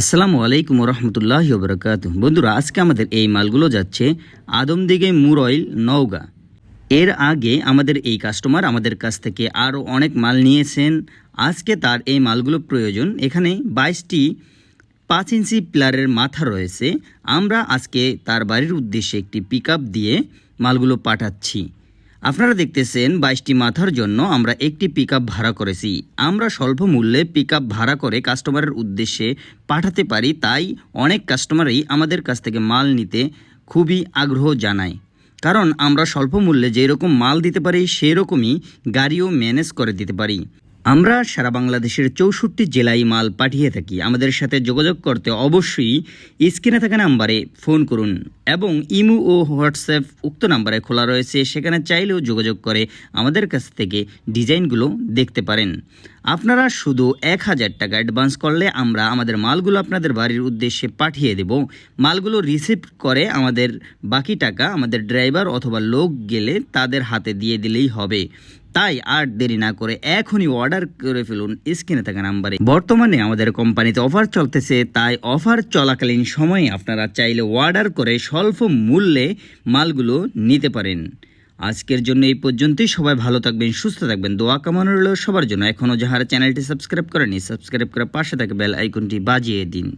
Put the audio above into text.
আসসালামু আলাইকুম রহমতুল্লাহ বরকাত বন্ধুরা, আজকে আমাদের এই মালগুলো যাচ্ছে আদমদিঘে মুরইল নওগাঁ। এর আগে আমাদের এই কাস্টমার আমাদের কাছ থেকে আরও অনেক মাল নিয়েছেন। আজকে তার এই মালগুলো প্রয়োজন। এখানে বাইশটি পাঁচ ইঞ্চি পিলারের মাথা রয়েছে। আমরা আজকে তার বাড়ির উদ্দেশ্যে একটি পিক দিয়ে মালগুলো পাঠাচ্ছি। আপনারা দেখতেছেন বাইশটি মাথার জন্য আমরা একটি পিক ভাড়া করেছি। আমরা স্বল্প মূল্যে পিক ভাড়া করে কাস্টমারের উদ্দেশ্যে পাঠাতে পারি, তাই অনেক কাস্টমারই আমাদের কাছ থেকে মাল নিতে খুবই আগ্রহ জানায়। কারণ আমরা স্বল্প মূল্যে যেরকম মাল দিতে পারি সেই রকমই গাড়িও ম্যানেজ করে দিতে পারি। আমরা সারা বাংলাদেশের চৌষট্টি জেলায় মাল পাঠিয়ে থাকি। আমাদের সাথে যোগাযোগ করতে অবশ্যই স্ক্রিনে থাকা নাম্বারে ফোন করুন এবং ইমো ও হোয়াটসঅ্যাপ উক্ত নাম্বারে খোলা রয়েছে। সেখানে চাইলেও যোগাযোগ করে আমাদের কাছ থেকে ডিজাইনগুলো দেখতে পারেন। আপনারা শুধু এক হাজার টাকা অ্যাডভান্স করলে আমরা আমাদের মালগুলো আপনাদের বাড়ির উদ্দেশ্যে পাঠিয়ে দেব। মালগুলো রিসিভ করে আমাদের বাকি টাকা আমাদের ড্রাইভার অথবা লোক গেলে তাদের হাতে দিয়ে দিলেই হবে। তাই আর দেরি না করে এখনই অর্ডার করে ফেলুন স্ক্রিনে থাকা নাম্বারে। বর্তমানে আমাদের কোম্পানিতে অফার চলতেছে, তাই অফার চলাকালীন সময়ে আপনারা চাইলে অর্ডার করে স্বল্প মূল্যে মালগুলো নিতে পারেন। আজকের জন্য এই পর্যন্তই, সবাই ভালো থাকবেন, সুস্থ থাকবেন, দোয়া কামানো রইল সবার জন্য। এখনও যাহারা চ্যানেলটি সাবস্ক্রাইব করেনি সাবস্ক্রাইব করে পাশে থাকে বেল আইকনটি বাজিয়ে দিন।